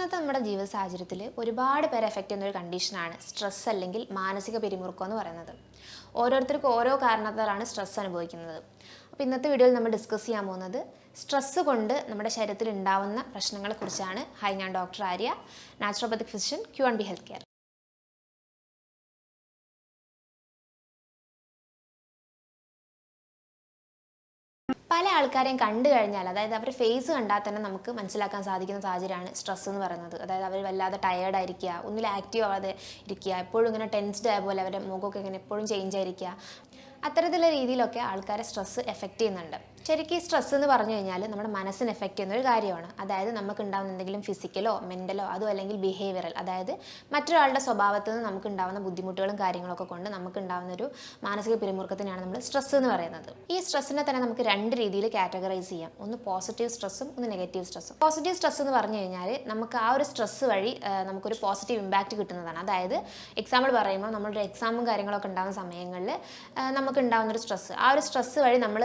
ഇന്നത്തെ നമ്മുടെ ജീവിത സാഹചര്യത്തിൽ ഒരുപാട് പേരെ എഫക്റ്റ് ചെയ്യുന്ന ഒരു കണ്ടീഷനാണ് സ്ട്രെസ് അല്ലെങ്കിൽ മാനസിക പിരിമുറുക്കം എന്ന് പറയുന്നത്. ഓരോരുത്തർക്കും ഓരോ കാരണത്താലാണ് സ്ട്രെസ് അനുഭവിക്കുന്നത്. അപ്പോൾ ഇന്നത്തെ വീഡിയോയിൽ നമ്മൾ ഡിസ്കസ് ചെയ്യാൻ പോകുന്നത് സ്ട്രെസ് കൊണ്ട് നമ്മുടെ ശരീരത്തിൽ ഉണ്ടാവുന്ന പ്രശ്നങ്ങളെക്കുറിച്ചാണ് ഹൈ ഞാൻ doctor Arya naturopathic physician Q and B health care പല ആൾക്കാരെയും കണ്ടു കഴിഞ്ഞാൽ അതായത് അവരുടെ ഫേസ് കണ്ടാൽ തന്നെ നമുക്ക് മനസ്സിലാക്കാൻ സാധിക്കുന്ന സാഹചര്യമാണ് സ്ട്രെസ് എന്ന് പറയുന്നത്. അതായത് അവർ വല്ലാതെ ടയേർഡ് ആയിരിക്കുക ഒന്നിൽ ആക്റ്റീവ് ആവാതെ ഇരിക്കുക എപ്പോഴും ഇങ്ങനെ ടെൻസ്ഡ് ആയ പോലെ അവരുടെ മുഖമൊക്കെ ഇങ്ങനെ എപ്പോഴും ചേഞ്ച് ആയിരിക്കുക. അത്തരത്തിലുള്ള രീതിയിലൊക്കെ ആൾക്കാരെ സ്ട്രെസ് എഫക്റ്റ് ചെയ്യുന്നുണ്ട്. ശരിക്കും ഈ സ്ട്രെസ് എന്ന് പറഞ്ഞു കഴിഞ്ഞാൽ നമ്മുടെ മനസ്സിന് എഫക്റ്റ് ചെയ്യുന്ന ഒരു കാര്യമാണ്. അതായത് നമുക്ക് ഉണ്ടാകുന്ന എന്തെങ്കിലും ഫിസിക്കലോ മെന്റലോ അതോ അല്ലെങ്കിൽ ബിഹേവിയറൽ അതായത് മറ്റൊരാളുടെ സ്വഭാവത്തിൽ നിന്ന് നമുക്ക് ഉണ്ടാകുന്ന ബുദ്ധിമുട്ടുകളും കാര്യങ്ങളൊക്കെ കൊണ്ട് നമുക്ക് ഉണ്ടാകുന്ന ഒരു മാനസിക പിരിമുറുക്കത്തിനാണ് നമ്മൾ സ്ട്രെസ് എന്ന് പറയുന്നത്. ഈ സ്ട്രെസ്സിനെ തന്നെ നമുക്ക് രണ്ട് രീതിയിൽ കാറ്റഗറൈസ് ചെയ്യാം. ഒന്ന് പോസിറ്റീവ് സ്ട്രെസ്സും ഒന്ന് നെഗറ്റീവ് സ്ട്രെസ്സും പോസിറ്റീവ് സ്ട്രെസ് എന്ന് പറഞ്ഞു കഴിഞ്ഞാൽ നമുക്ക് ആ ഒരു സ്ട്രെസ് വഴി നമുക്കൊരു പോസിറ്റീവ് ഇമ്പാക്റ്റ് കിട്ടുന്നതാണ്. അതായത് എക്സാമ്പിൾ പറയുമ്പോൾ നമ്മുടെ എക്സാമും കാര്യങ്ങളൊക്കെ ഉണ്ടാകുന്ന സമയങ്ങളിൽ നമുക്ക് ഉണ്ടാകുന്ന ഒരു സ്ട്രെസ് ആ ഒരു സ്ട്രെസ് വഴി നമ്മൾ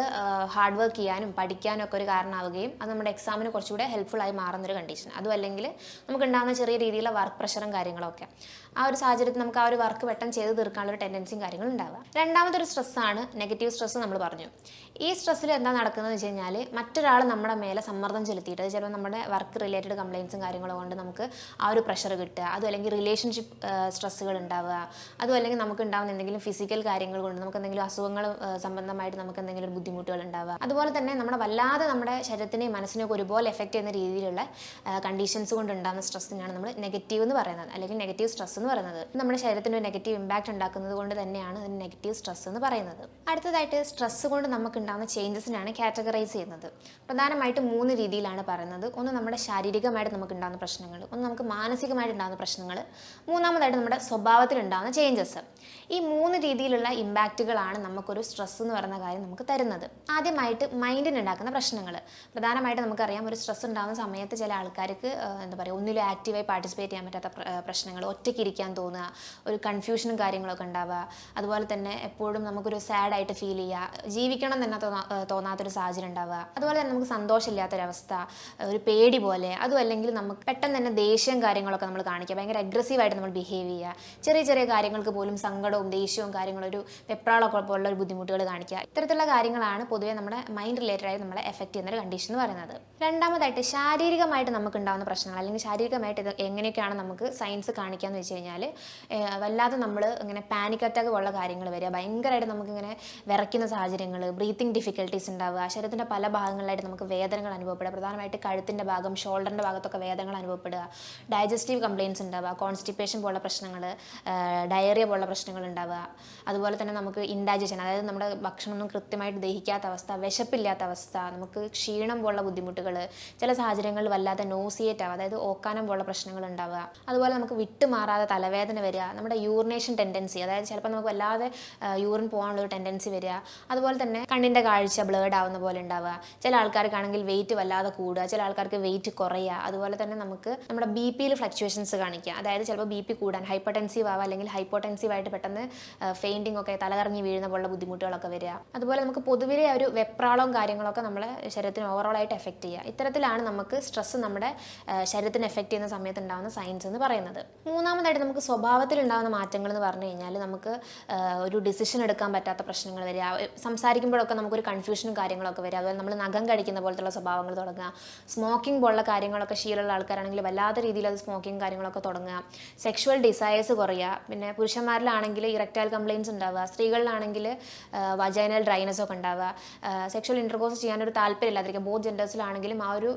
ഹാർഡ് വർക്ക് ചെയ്യാനും പഠിക്കാനും ഒക്കെ ഒരു കാരണമാവുകയും അത് നമ്മുടെ എക്സാമിന് കുറച്ചുകൂടെ ഹെൽപ്ഫുൾ ആയി മാറുന്നൊരു കണ്ടീഷൻ അതും അല്ലെങ്കിൽ നമുക്ക് ഉണ്ടാകുന്ന ചെറിയ രീതിയിലുള്ള വർക്ക് പ്രഷറും കാര്യങ്ങളൊക്കെ. ആ ഒരു സാഹചര്യത്തിൽ നമുക്ക് ആ ഒരു വർക്ക് പെട്ടെന്ന് ചെയ്ത് തീർക്കാനുള്ള ഒരു ടെൻഡൻസിയും കാര്യങ്ങളും ഉണ്ടാവുക. രണ്ടാമതൊരു സ്ട്രെസ്സാണ് നെഗറ്റീവ് സ്ട്രെസ് നമ്മൾ പറഞ്ഞു. ഈ സ്ട്രെസ്സിൽ എന്താ നടക്കുന്നത് വെച്ച് കഴിഞ്ഞാൽ മറ്റൊരാൾ നമ്മുടെ മേലെ സമ്മർദ്ദം ചെലുത്തിയിട്ട് ചിലപ്പോൾ നമ്മുടെ വർക്ക് റിലേറ്റഡ് കംപ്ലയിൻസും കാര്യങ്ങളും കൊണ്ട് നമുക്ക് ആ ഒരു പ്രഷർ കിട്ടുക. അതും അല്ലെങ്കിൽ റിലേഷൻഷിപ്പ് സ്ട്രെസ്സുകൾ ഉണ്ടാവുക. അതും അല്ലെങ്കിൽ നമുക്ക് ഉണ്ടാകുന്ന എന്തെങ്കിലും ഫിസിക്കൽ കാര്യങ്ങൾ കൊണ്ട് നമുക്ക് എന്തെങ്കിലും അസുഖങ്ങൾ സംബന്ധമായിട്ട് നമുക്ക് എന്തെങ്കിലും ഒരു ബുദ്ധിമുട്ടുകൾ ഉണ്ടാവുക. അതുപോലെ തന്നെ നമ്മുടെ വല്ലാതെ നമ്മുടെ ശരീരത്തിനെയും മനസ്സിനെയും ഒരുപോലെ എഫക്റ്റ് ചെയ്യുന്ന രീതിയിലുള്ള കണ്ടീഷൻസ് കൊണ്ട് ഉണ്ടാകുന്ന സ്ട്രെസ്സിനാണ് നമ്മൾ നെഗറ്റീവ് എന്ന് പറയുന്നത്. അല്ലെങ്കിൽ നെഗറ്റീവ് സ്ട്രെസ് എന്ന് പറയുന്നത്. നമ്മുടെ ശരീരത്തിന് ഒരു നെഗറ്റീവ് ഇമ്പാക്റ്റ് ഉണ്ടാക്കുന്നത് കൊണ്ട് തന്നെയാണ് അതിന് നെഗറ്റീവ് സ്ട്രെസ് എന്ന് പറയുന്നത്. അടുത്തതായിട്ട് സ്ട്രെസ് കൊണ്ട് നമുക്ക് ഉണ്ടാകുന്ന ചേഞ്ചസിനാണ് കാറ്റഗറൈസ് ചെയ്യുന്നത്. പ്രധാനമായിട്ട് മൂന്ന് രീതിയിലാണ് പറയുന്നത്. ഒന്ന് നമ്മുടെ ശാരീരികമായിട്ട് നമുക്ക് ഉണ്ടാകുന്ന പ്രശ്നങ്ങൾ ഒന്ന് നമുക്ക് മാനസികമായിട്ട് ഉണ്ടാകുന്ന പ്രശ്നങ്ങൾ മൂന്നാമതായിട്ട് നമ്മുടെ സ്വഭാവത്തിൽ ഉണ്ടാകുന്ന ചേഞ്ചസ് ഈ മൂന്ന് രീതിയിലുള്ള ഇമ്പാക്റ്റുകളാണ് നമുക്കൊരു സ്ട്രെസ് എന്ന് പറയുന്ന കാര്യം നമുക്ക് തരുന്നത്. ആദ്യമായിട്ട് മൈൻഡിന് ഉണ്ടാക്കുന്ന പ്രശ്നങ്ങൾ പ്രധാനമായിട്ട് നമുക്കറിയാം ഒരു സ്ട്രെസ് ഉണ്ടാകുന്ന സമയത്ത് ചില ആൾക്കാർക്ക് എന്താ പറയുക ഒന്നിലും ആക്റ്റീവായി പാർട്ടിസിപ്പേറ്റ് ചെയ്യാൻ പറ്റാത്ത പ്രശ്നങ്ങൾ ഒറ്റയ്ക്ക് ഇരിക്കാൻ തോന്നുക ഒരു കൺഫ്യൂഷനും കാര്യങ്ങളൊക്കെ ഉണ്ടാവുക. അതുപോലെ തന്നെ എപ്പോഴും നമുക്കൊരു സാഡായിട്ട് ഫീൽ ചെയ്യുക ജീവിക്കണം തന്നെ തോന്നാത്തൊരു സാഹചര്യം ഉണ്ടാവുക. അതുപോലെ തന്നെ നമുക്ക് സന്തോഷമില്ലാത്തൊരവസ്ഥ ഒരു പേടി പോലെ അതും അല്ലെങ്കിൽ നമുക്ക് പെട്ടെന്ന് തന്നെ ദേഷ്യം കാര്യങ്ങളൊക്കെ നമ്മൾ കാണിക്കുക ഭയങ്കര അഗ്രസീവായിട്ട് നമ്മൾ ബിഹേവ് ചെയ്യുക. ചെറിയ ചെറിയ കാര്യങ്ങൾക്ക് പോലും സങ്കടവും ദേഷ്യവും കാര്യങ്ങളും ഒരു വെപ്രാളൊക്കെ പോലുള്ള ഒരു ബുദ്ധിമുട്ടുകൾ കാണിക്കുക. ഇത്തരത്തിലുള്ള കാര്യങ്ങളാണ് പൊതുവെ നമ്മുടെ മൈൻഡ് റിലേറ്റഡ് ആയി നമ്മളെ എഫക്ട് ചെയ്യുന്ന ഒരു കണ്ടീഷൻ എന്ന് പറയുന്നത്. രണ്ടാമതായിട്ട് ശാരീരികമായിട്ട് നമുക്ക് ഉണ്ടാകുന്ന പ്രശ്നങ്ങൾ അല്ലെങ്കിൽ ശാരീരികമായിട്ട് ഇത് എങ്ങനെയൊക്കെയാണ് നമുക്ക് സയൻസ് കാണിക്കാന്ന് വെച്ച് കഴിഞ്ഞാൽ വല്ലാതെ നമ്മൾ ഇങ്ങനെ പാനിക് അറ്റാക്ക് പോലുള്ള കാര്യങ്ങൾ വരിക. ഭയങ്കരമായിട്ട് നമുക്കിങ്ങനെ വിറയ്ക്കുന്ന സാഹചര്യങ്ങൾ ബ്രീത്തിങ് ഡിഫിക്കൽട്ടീസ് ഉണ്ടാവുക. ശരീരത്തിന്റെ പല ഭാഗങ്ങളിലായിട്ട് നമുക്ക് വേദനകൾ അനുഭവപ്പെടുക. പ്രധാനമായിട്ട് കഴുത്തിന്റെ ഭാഗം ഷോൾഡറിന്റെ ഭാഗത്തൊക്കെ വേദനകൾ അനുഭവപ്പെടുക. ഡൈജസ്റ്റീവ് കംപ്ലയിൻസ് ഉണ്ടാവുക. കോൺസ്റ്റിപ്പേഷൻ പോലുള്ള പ്രശ്നങ്ങൾ ഡയറിയ പോലുള്ള പ്രശ്നങ്ങൾ ഉണ്ടാവുക അതുപോലെ തന്നെ നമുക്ക് ഇൻഡൈജഷൻ അതായത് നമ്മുടെ ഭക്ഷണമൊന്നും കൃത്യമായിട്ട് ദഹിക്കാത്ത അവസ്ഥ വിശപ്പില്ലാത്ത അവസ്ഥ നമുക്ക് ക്ഷീണം പോലുള്ള ബുദ്ധിമുട്ടുകൾ ചില സാഹചര്യങ്ങളിൽ വല്ലാത്ത നോസിയേറ്റ് ആവുക അതായത് ഓക്കാനം പോലുള്ള പ്രശ്നങ്ങൾ ഉണ്ടാവുക അതുപോലെ നമുക്ക് വിട്ടുമാറാതെ തലവേദന വരിക നമ്മുടെ യൂറിനേഷൻ ടെൻഡൻസി അതായത് ചിലപ്പോൾ നമുക്ക് വല്ലാതെ യൂറിൻ പോകാനുള്ള ടെൻഡൻസി വരിക. അതുപോലെ തന്നെ കണ്ണിന്റെ കാഴ്ച ബ്ലേഡ് ആവുന്ന പോലെ ഉണ്ടാവുക. ചില ആൾക്കാർക്കാണെങ്കിൽ വെയിറ്റ് വല്ലാതെ കൂടുക ചില ആൾക്കാർക്ക് വെയിറ്റ് കുറയുക. അതുപോലെ തന്നെ നമുക്ക് നമ്മുടെ ബി പിയിൽ ഫ്ലക്ച്വേഷൻസ് കാണിക്കുക. അതായത് ചിലപ്പോൾ ബി പി കൂടാൻ ഹൈപ്പർടെൻസീവ് ആവുക അല്ലെങ്കിൽ ഹൈപ്പോടെൻസീവ് ആയിട്ട് പെട്ടെന്ന് ഫെയിന്റിംഗ് ഒക്കെ തലകറങ്ങി വീഴുന്ന പോലുള്ള ബുദ്ധിമുട്ടുകളൊക്കെ വരിക. അതുപോലെ നമുക്ക് പൊതുവിലെ ഒരു വെപ്രാളവും കാര്യങ്ങളൊക്കെ നമ്മളെ ശരീരത്തിന് ഓവറോൾ ആയിട്ട് എഫക്റ്റ് ചെയ്യുക. ഇത്തരത്തിലാണ് നമുക്ക് സ്ട്രെസ് നമ്മുടെ ശരീരത്തിന് എഫക്റ്റ് ചെയ്യുന്ന സമയത്ത് ഉണ്ടാകുന്ന സയൻസ് എന്ന് പറയുന്നത്. മൂന്നാമതായിട്ട് നമുക്ക് സ്വഭാവത്തിൽ ഉണ്ടാകുന്ന മാറ്റങ്ങൾ എന്ന് പറഞ്ഞു കഴിഞ്ഞാൽ നമുക്ക് ഒരു ഡിസിഷൻ എടുക്കാൻ പറ്റാത്ത പ്രശ്നങ്ങൾ വരിക. സംസാരിക്കുമ്പോഴൊക്കെ നമുക്കൊരു കൺഫ്യൂഷനും കാര്യങ്ങളൊക്കെ വരിക. അതുപോലെ നമ്മൾ നഖം കടിക്കുന്ന പോലത്തുള്ള സ്വഭാവങ്ങൾ തുടങ്ങുക. സ്മോക്കിംഗ് പോലുള്ള കാര്യങ്ങളൊക്കെ ശീലമുള്ള ആൾക്കാരാണെങ്കിൽ വല്ലാത്ത രീതിയിൽ അത് സ്മോക്കിംഗ് കാര്യങ്ങളൊക്കെ തുടങ്ങുക. സെക്ഷുവൽ ഡിസയേഴ്സ് കുറയുക. പിന്നെ പുരുഷന്മാരിലാണെങ്കിൽ ഇറക്റ്റൈൽ കംപ്ലയിൻസ് ഉണ്ടാവുക സ്ത്രീകളിലാണെങ്കിൽ വജൈനൽ ഡ്രൈനസ് ഒക്കെ ഉണ്ടാവുക സെക്ഷൽ ഇന്റർകോഴ്സ് ചെയ്യാനൊരു താല്പര്യം ഇല്ലാതിരിക്കുക ബോത്ത് ജെൻഡേഴ്സിലാണെങ്കിലും ആ ഒരു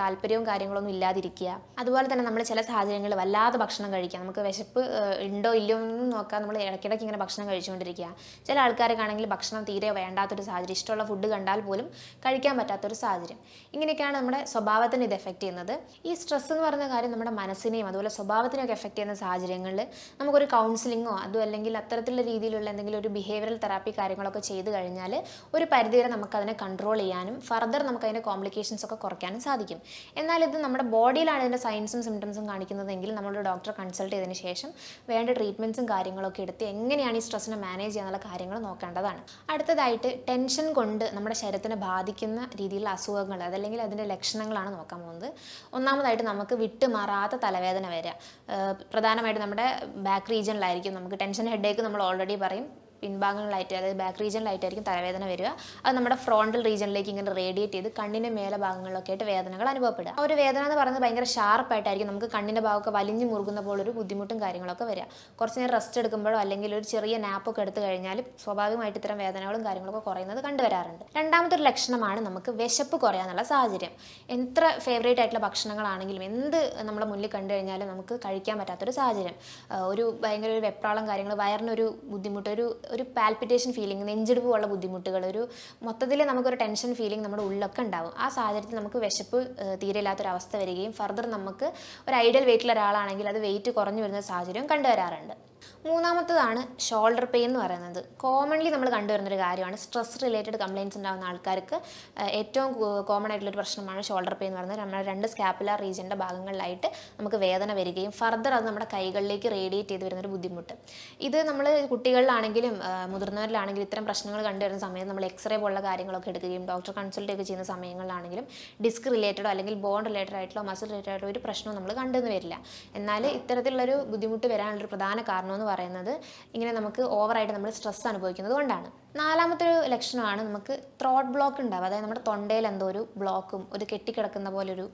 താല്പര്യവും കാര്യങ്ങളൊന്നും ഇല്ലാതിരിക്കുക. അതുപോലെ തന്നെ നമ്മൾ ചില സാഹചര്യങ്ങളിൽ വല്ലാതെ ഭക്ഷണം കഴിക്കുക. നമുക്ക് വിശപ്പ് ഉണ്ടോ ഇല്ലയോ എന്ന് നോക്കാൻ നമ്മൾ ഇടയ്ക്കിടയ്ക്ക് ഇങ്ങനെ ഭക്ഷണം കഴിച്ചുകൊണ്ടിരിക്കുക. ചില ആൾക്കാർക്കാണെങ്കിൽ ഭക്ഷണം തീരെ വേണ്ടാത്തൊരു സാഹചര്യം ഇഷ്ടമുള്ള ഫുഡ് കണ്ടാൽ പോലും കഴിക്കാൻ പറ്റാത്തൊരു സാഹചര്യം. ഇങ്ങനെയൊക്കെയാണ് നമ്മുടെ സ്വഭാവത്തിന് ഇത് എഫക്റ്റ് ചെയ്യുന്നത്. ഈ സ്ട്രെസ് എന്ന് പറയുന്ന കാര്യം നമ്മുടെ മനസ്സിനെയും അതുപോലെ സ്വഭാവത്തിനെയൊക്കെ എഫക്റ്റ് ചെയ്യുന്ന സാഹചര്യങ്ങളിൽ നമുക്കൊരു കൗൺസിലിങ്ങോ അതും അല്ലെങ്കിൽ അത്തരത്തിലുള്ള രീതിയിലുള്ള എന്തെങ്കിലും ഒരു ബിഹേവിയറൽ തെറാപ്പി കാര്യങ്ങളൊക്കെ ചെയ്തു കഴിഞ്ഞാൽ ഒരു പരിധിവരെ നമുക്കതിനെ കൺട്രോൾ ചെയ്യാനും ഫർദർ നമുക്ക് അതിന്റെ കോംപ്ലിക്കേഷൻസ് ഒക്കെ കുറയ്ക്കാനും സാധിക്കും. എന്നാൽ ഇത് നമ്മുടെ ബോഡിയിലാണ് ഇതിന്റെ സയൻസും സിംറ്റംസും കാണിക്കുന്നതെങ്കിൽ നമ്മളൊരു ഡോക്ടറെ കൺസൾട്ട് ചെയ്തതിന് ശേഷം വേണ്ട ട്രീറ്റ്മെന്റ്സും കാര്യങ്ങളൊക്കെ എടുത്ത് എങ്ങനെയാണ് ഈ സ്ട്രെസ്സിനെ മാനേജ് ചെയ്യാനുള്ള കാര്യങ്ങൾ നോക്കേണ്ടതാണ്. അടുത്തതായിട്ട് ടെൻഷൻ കൊണ്ട് നമ്മുടെ ശരീരത്തിനെ ബാധിക്കുന്ന രീതിയിലുള്ള അസുഖങ്ങൾ അതല്ലെങ്കിൽ അതിന്റെ ലക്ഷണങ്ങളാണ് നോക്കാൻ പോകുന്നത്. ഒന്നാമതായിട്ട് നമുക്ക് വിട്ടുമാറാത്ത തലവേദന വരിക. പ്രധാനമായിട്ട് നമ്മുടെ ബാക്ക് റീജിയനിലായിരിക്കും നമുക്ക് ടെൻഷൻ ഹെഡേക്ക് നമ്മൾ ഓൾറെഡി പറയും. പിൻഭാഗങ്ങളിലായിട്ട് അതായത് ബാക്ക് റീജിയനിലായിട്ടായിരിക്കും തലവേദന വരിക. അത് നമ്മുടെ ഫ്രോണ്ടൽ റീജിയനിലേക്ക് ഇങ്ങനെ റേഡിയേറ്റ് ചെയ്ത് കണ്ണിന്റെ മേലെ ഭാഗങ്ങളിലൊക്കെ ആയിട്ട് വേദനകൾ അനുഭവപ്പെടുക. ആ ഒരു വേദന എന്ന് പറയുന്നത് ഭയങ്കര ഷാർപ്പായിട്ടായിരിക്കും നമുക്ക് കണ്ണിന്റെ ഭാഗമൊക്കെ വലിഞ്ഞു മുറുകുന്ന പോലൊരു ബുദ്ധിമുട്ടും കാര്യങ്ങളൊക്കെ വരിക. കുറച്ച് നേരം റെസ്റ്റ് എടുക്കുമ്പോഴോ അല്ലെങ്കിൽ ഒരു ചെറിയ നാപ്പൊക്കെ എടുത്തു കഴിഞ്ഞാൽ സ്വാഭാവികമായിട്ട് ഇത്തരം വേദനകളും കാര്യങ്ങളൊക്കെ കുറയുന്നത് കണ്ടുവരാറുണ്ട്. രണ്ടാമത്തെ ഒരു ലക്ഷണമാണ് നമുക്ക് വിശപ്പ് കുറയാനുള്ള സാഹചര്യം. എത്ര ഫേവറേറ്റ് ആയിട്ടുള്ള ഭക്ഷണങ്ങളാണെങ്കിലും എന്ത് നമ്മുടെ മുന്നിൽ കണ്ടു കഴിഞ്ഞാലും നമുക്ക് കഴിക്കാൻ പറ്റാത്തൊരു സാഹചര്യം. ഒരു ഭയങ്കര ഒരു വെപ്രാളം കാര്യങ്ങൾ വയറിനൊരു ബുദ്ധിമുട്ട് ഒരു ഒരു പാൽപിറ്റേഷൻ ഫീലിംഗ് നെഞ്ചെടുപ്പ് പോലുള്ള ബുദ്ധിമുട്ടുകൾ ഒരു മൊത്തത്തിൽ നമുക്കൊരു ടെൻഷൻ ഫീലിംഗ് നമ്മുടെ ഉള്ളിലൊക്കെ ഉണ്ടാവും. ആ സാഹചര്യത്തിൽ നമുക്ക് വിശപ്പ് തീരെയില്ലാത്തൊരവസ്ഥ വരികയും ഫർദർ നമുക്ക് ഒരു ഐഡിയൽ വെയിറ്റിൽ ഒരാളാണെങ്കിൽ അത് വെയിറ്റ് കുറഞ്ഞു വരുന്ന സാഹചര്യം കണ്ടുവരാറുണ്ട്. മൂന്നാമത്തതാണ് ഷോൾഡർ പെയിൻ എന്ന് പറയുന്നത്. കോമൺലി നമ്മൾ കണ്ടുവരുന്നൊരു കാര്യമാണ് സ്ട്രെസ് റിലേറ്റഡ് കംപ്ലയിൻസ് ഉണ്ടാകുന്ന ആൾക്കാർക്ക് ഏറ്റവും കോമൺ ആയിട്ടുള്ളൊരു പ്രശ്നമാണ് ഷോൾഡർ പെയിൻ എന്ന് പറയുന്നത്. നമ്മുടെ രണ്ട് സ്കാപ്പുലാർ റീജിയന്റെ ഭാഗങ്ങളിലായിട്ട് നമുക്ക് വേദന വരികയും ഫർദർ അത് നമ്മുടെ കൈകളിലേക്ക് റേഡിയേറ്റ് ചെയ്ത് വരുന്നൊരു ബുദ്ധിമുട്ട്. ഇത് നമ്മൾ കുട്ടികളിലാണെങ്കിലും ആ, മുതിർന്നവരിലാണെങ്കിലും ഇത്തരം പ്രശ്നങ്ങൾ കണ്ടുവരുന്ന സമയത്ത് നമ്മൾ എക്സ്റേ പോലുള്ള കാര്യങ്ങളൊക്കെ എടുക്കുകയും ഡോക്ടർ കൺസൾട്ട് ഒക്കെ ചെയ്യുന്ന സമയങ്ങളിലാണെങ്കിലും ഡിസ്ക് റിലേറ്റഡോ അല്ലെങ്കിൽ ബോൺ റിലേറ്റഡ് ആയിട്ടുള്ള മസിൽ റിലേറ്റഡ് ആയിട്ടുള്ള ഒരു പ്രശ്നവും നമ്മൾ കണ്ടെന്ന് വരില്ല. എന്നാൽ ഇത്തരത്തിലുള്ളൊരു ബുദ്ധിമുട്ട് വരാനുള്ളൊരു പ്രധാന കാരണം എന്ന് പറയുന്നത് ഇങ്ങനെ നമുക്ക് ഓവറായിട്ട് നമ്മൾ സ്ട്രെസ് അനുഭവിക്കുന്നത് കൊണ്ടാണ്. നാലാമത്തെ ഒരു ലക്ഷണമാണ് നമുക്ക് ത്രോട്ട് ബ്ലോക്ക് ഉണ്ടാവുക. അതായത് നമ്മുടെ തൊണ്ടയിൽ എന്തോ ഒരു ബ്ലോക്കും ഒരു കെട്ടിക്കിടക്കുന്ന പോലെ ഒരു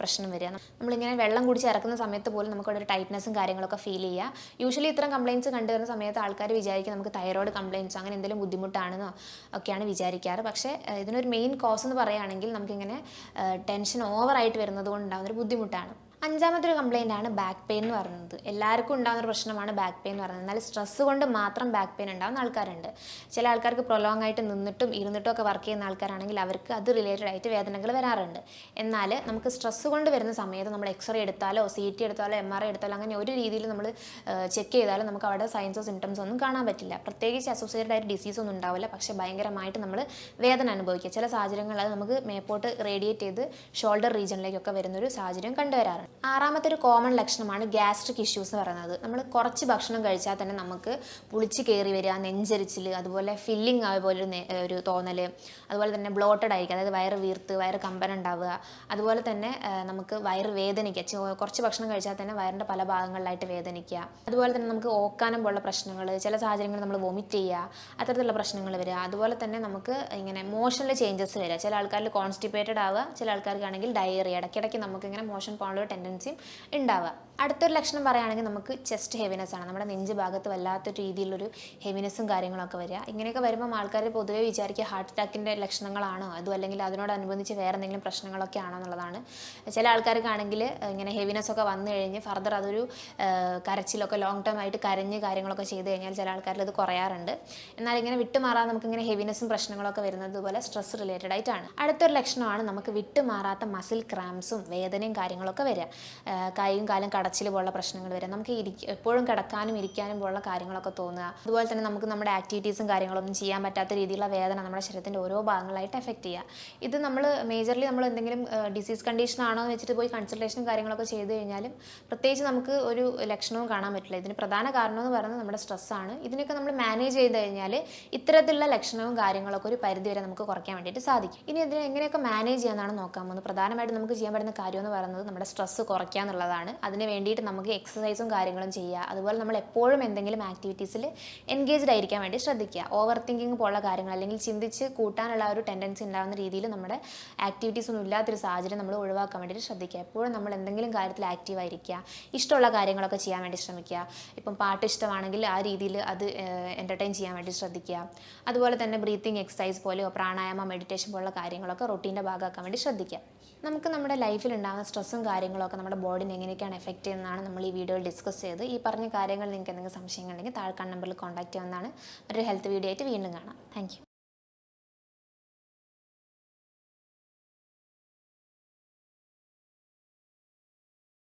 പ്രശ്നം വരിക. നമ്മളിങ്ങനെ വെള്ളം കുടിച്ച് ഇറക്കുന്ന സമയത്ത് പോലും നമുക്കവിടെ ഒരു ടൈറ്റ്നസ്സും കാര്യങ്ങളൊക്കെ ഫീൽ ചെയ്യുക. യൂഷ്വലി ഇത്തരം കംപ്ലയിൻസ് കണ്ടുവരുന്ന സമയത്ത് ആൾക്കാർ വിചാരിക്കും നമുക്ക് തൈറോയ്ഡ് കംപ്ലയിൻസ് അങ്ങനെ എന്തെങ്കിലും ബുദ്ധിമുട്ടാണെന്നോ ഒക്കെയാണ് വിചാരിക്കാറ്. പക്ഷേ ഇതിനൊരു മെയിൻ കോസ് എന്ന് പറയുകയാണെങ്കിൽ നമുക്കിങ്ങനെ ടെൻഷൻ ഓവറായിട്ട് വരുന്നത് കൊണ്ടുണ്ടാകുന്ന ഒരു ബുദ്ധിമുട്ടാണ്. അഞ്ചാമത്തെ ഒരു കംപ്ലൈന്റ് ആണ് ബാക്ക് പെയിൻ എന്ന് പറയുന്നത്. എല്ലാവർക്കും ഉണ്ടാകുന്ന ഒരു പ്രശ്നമാണ് ബാക്ക് പെയിൻ എന്ന് പറയുന്നത്. എന്നാൽ സ്ട്രെസ് കൊണ്ട് മാത്രം ബാക്ക് പെയിൻ ഉണ്ടാകുന്ന ആൾക്കാരുണ്ട്. ചില ആൾക്കാർക്ക് പ്രൊലോങ് ആയിട്ട് നിന്നിട്ടും ഇരുന്നിട്ടും ഒക്കെ വർക്ക് ചെയ്യുന്ന ആൾക്കാരാണെങ്കിൽ അവർക്ക് അത് റിലേറ്റഡ് ആയിട്ട് വേദനകൾ വരാറുണ്ട്. എന്നാൽ നമുക്ക് സ്ട്രെസ് കൊണ്ട് വരുന്ന സമയത്ത് നമ്മൾ എക്സ്റേ എടുത്താലോ സി ടി എടുത്താലോ എം ആർ ഐ എടുത്താലോ അങ്ങനെ ഒരു രീതിയിൽ നമ്മൾ ചെക്ക് ചെയ്താലും നമുക്ക് അവിടെ സയൻസോ സിംറ്റംസ് ഒന്നും കാണാൻ പറ്റില്ല. പ്രത്യേകിച്ച് അസോസിയേറ്റഡ് ആയിട്ട് ഡിസീസ് ഒന്നും ഉണ്ടാവില്ല. പക്ഷേ ഭയങ്കരമായിട്ട് നമ്മൾ വേദന അനുഭവിക്കുക. ചില സാഹചര്യങ്ങളിൽ അത് നമുക്ക് മേപ്പോട്ട് റേഡിയേറ്റ് ചെയ്ത് ഷോൾഡർ റീജിയനിലേക്കൊക്കെ വരുന്നൊരു സാഹചര്യം കണ്ടുവരാറുണ്ട്. ആറാമത്തെ ഒരു കോമൺ ലക്ഷണമാണ് ഗ്യാസ്ട്രിക് ഇഷ്യൂസ് എന്ന് പറയുന്നത്. നമ്മൾ കുറച്ച് ഭക്ഷണം കഴിച്ചാൽ തന്നെ നമുക്ക് പുളിച്ച് കയറി വരിക നെഞ്ചരിച്ചിൽ അതുപോലെ ഫില്ലിംഗ് ആയ പോലെ ഒരു തോന്നൽ അതുപോലെ തന്നെ ബ്ലോട്ടഡ് ആയിരിക്കും അതായത് വയറ് വീർത്ത് വയറ് കമ്പനം ഉണ്ടാവുക അതുപോലെ തന്നെ നമുക്ക് വയറ് വേദനിക്കുക കുറച്ച് ഭക്ഷണം കഴിച്ചാൽ തന്നെ വയറിന്റെ പല ഭാഗങ്ങളിലായിട്ട് വേദനിക്കുക. അതുപോലെ തന്നെ നമുക്ക് ഓക്കാനം പോലുള്ള പ്രശ്നങ്ങൾ ചില സാഹചര്യങ്ങളിൽ നമ്മൾ വൊമിറ്റ് ചെയ്യുക അത്തരത്തിലുള്ള പ്രശ്നങ്ങൾ വരിക അതുപോലെ തന്നെ നമുക്ക് ഇങ്ങനെ മോഷണൽ ചേഞ്ചസ് വരിക. ചില ആൾക്കാരിൽ കോൺസ്റ്റിപ്പേറ്റഡ് ആവുക ചില ആൾക്കാർക്കാണെങ്കിൽ ഡയറി ഇടയ്ക്കിടയ്ക്ക് നമുക്ക് ഇങ്ങനെ മോഷൻ പോകാനുള്ള ടെൻഡൻസിയും ഉണ്ടാവുക. അടുത്തൊരു ലക്ഷണം പറയുകയാണെങ്കിൽ നമുക്ക് ചെസ്റ്റ് ഹെവിനെസ് ആണ്. നമ്മുടെ നെഞ്ച് ഭാഗത്ത് വല്ലാത്ത രീതിയിലൊരു ഹെവിനെസ്സും കാര്യങ്ങളൊക്കെ വരിക. ഇങ്ങനെയൊക്കെ വരുമ്പോൾ ആൾക്കാർ പൊതുവെ വിചാരിക്കുക ഹാർട്ട് അറ്റാക്കിന്റെ ലക്ഷണങ്ങളാണോ? അതും അല്ലെങ്കിൽ അതിനോടനുബന്ധിച്ച് വേറെ എന്തെങ്കിലും പ്രശ്നങ്ങളൊക്കെ ആണോ എന്നുള്ളതാണ്. ചില ആൾക്കാർക്കാണെങ്കിൽ ഇങ്ങനെ ഹെവിനെസ് ഒക്കെ വന്നു കഴിഞ്ഞ് ഫർദർ അതൊരു കരച്ചിലൊക്കെ ലോങ് ടേം ആയിട്ട് കരഞ്ഞ് കാര്യങ്ങളൊക്കെ ചെയ്ത് കഴിഞ്ഞാൽ ചില ആൾക്കാരിൽ ഇത് കുറയാറുണ്ട്. എന്നാൽ ഇങ്ങനെ വിട്ടുമാറാൻ നമുക്ക് ഇങ്ങനെ ഹെവിനെസ്സും പ്രശ്നങ്ങളൊക്കെ വരുന്നത് പോലെ സ്ട്രെസ് റിലേറ്റഡ് ആയിട്ടാണ്. അടുത്തൊരു ലക്ഷണമാണ് നമുക്ക് വിട്ടുമാറാത്ത മസിൽ ക്രാംസും വേദനയും കാര്യങ്ങളൊക്കെ വരിക. കൈയും കാലും കടച്ചിൽ പോലുള്ള പ്രശ്നങ്ങൾ വരെ. നമുക്ക് എപ്പോഴും കിടക്കാനും ഇരിക്കാനും പോലുള്ള കാര്യങ്ങളൊക്കെ തോന്നുക. അതുപോലെ തന്നെ നമുക്ക് നമ്മുടെ ആക്ടിവിറ്റീസും കാര്യങ്ങളൊന്നും ചെയ്യാൻ പറ്റാത്ത രീതിയിലുള്ള വേദന നമ്മുടെ ശരീരത്തിന്റെ ഓരോ ഭാഗങ്ങളായിട്ട് എഫക്റ്റ് ചെയ്യുക. ഇത് നമ്മൾ മേജർലി നമ്മൾ എന്തെങ്കിലും ഡിസീസ് കണ്ടീഷൻ ആണോ എന്ന് വെച്ചിട്ട് പോയി കൺസൾട്ടേഷനും കാര്യങ്ങളൊക്കെ ചെയ്ത് കഴിഞ്ഞാലും പ്രത്യേകിച്ച് നമുക്ക് ഒരു ലക്ഷണവും കാണാൻ പറ്റില്ല. ഇതിന് പ്രധാന കാരണം എന്ന് പറയുന്നത് നമ്മുടെ സ്ട്രെസ്സാണ് ഇതിനൊക്കെ നമ്മൾ മാനേജ് ചെയ്ത് കഴിഞ്ഞാൽ ഇത്തരത്തിലുള്ള ലക്ഷണവും കാര്യങ്ങളൊക്കെ ഒരു പരിധി വരെ നമുക്ക് കുറയ്ക്കാൻ വേണ്ടിയിട്ട് സാധിക്കും. ഇനി ഇതിനെ എങ്ങനെയൊക്കെ മാനേജ് ചെയ്യാനാണ് നോക്കാൻ പോകുന്നത് പ്രധാനമായിട്ടും നമുക്ക് ചെയ്യാൻ പറ്റുന്ന കാര്യം എന്ന് പറയുന്നത് നമ്മുടെ സ്ട്രെസ്സ് കുറയ്ക്കുക എന്നുള്ളതാണ്. അതിന് വേണ്ടിയിട്ട് നമുക്ക് എക്സസൈസും കാര്യങ്ങളും ചെയ്യുക. അതുപോലെ നമ്മൾ എപ്പോഴും എന്തെങ്കിലും ആക്ടിവിറ്റീസിൽ എൻഗേജ്ഡ് ആയിരിക്കാൻ വേണ്ടി ശ്രദ്ധിക്കുക. ഓവർ തിങ്കിങ് പോലുള്ള കാര്യങ്ങൾ അല്ലെങ്കിൽ ചിന്തിച്ച് കൂട്ടാനുള്ള ഒരു ടെൻഡൻസി ഉണ്ടാകുന്ന രീതിയിൽ നമ്മുടെ ആക്ടിവിറ്റീസ് ഒന്നും ഇല്ലാത്തൊരു സാഹചര്യം നമ്മൾ ഒഴിവാക്കാൻ വേണ്ടിയിട്ട് ശ്രദ്ധിക്കുക. എപ്പോഴും നമ്മൾ എന്തെങ്കിലും കാര്യത്തിൽ ആക്റ്റീവ് ആയിരിക്കുക. ഇഷ്ടമുള്ള കാര്യങ്ങളൊക്കെ ചെയ്യാൻ വേണ്ടി ശ്രമിക്കുക. ഇപ്പം പാട്ട് ഇഷ്ടമാണെങ്കിൽ ആ രീതിയിൽ അത് എന്റർടൈൻ ചെയ്യാൻ വേണ്ടി ശ്രദ്ധിക്കുക. അതുപോലെ തന്നെ ബ്രീത്തിങ് എക്സസൈസ് പോലെയോ പ്രാണായാമ മെഡിറ്റേഷൻ പോലുള്ള കാര്യങ്ങളൊക്കെ റൊട്ടീന്റെ ഭാഗമാക്കാൻ വേണ്ടി ശ്രദ്ധിക്കുക. നമുക്ക് നമ്മുടെ ലൈഫിൽ ഉണ്ടാകുന്ന സ്ട്രെസ്സും കാര്യങ്ങളൊക്കെ നമ്മുടെ ബോഡിനെ എങ്ങനെയൊക്കെയാണ് എഫക്റ്റ് ചെയ്യുന്നതാണ് നമ്മൾ ഈ വീഡിയോയിൽ ഡിസ്കസ് ചെയ്ത് ഈ പറഞ്ഞ കാര്യങ്ങൾ നിങ്ങൾക്ക് എന്തെങ്കിലും സംശയങ്ങളുണ്ടെങ്കിൽ താഴെ നമ്പറിൽ കോൺടാക്ട് ചെയ്യുന്നതാണ് ഒരു ഹെൽത്ത് വീഡിയോ ആയിട്ട് വീണ്ടും കാണാം. താങ്ക്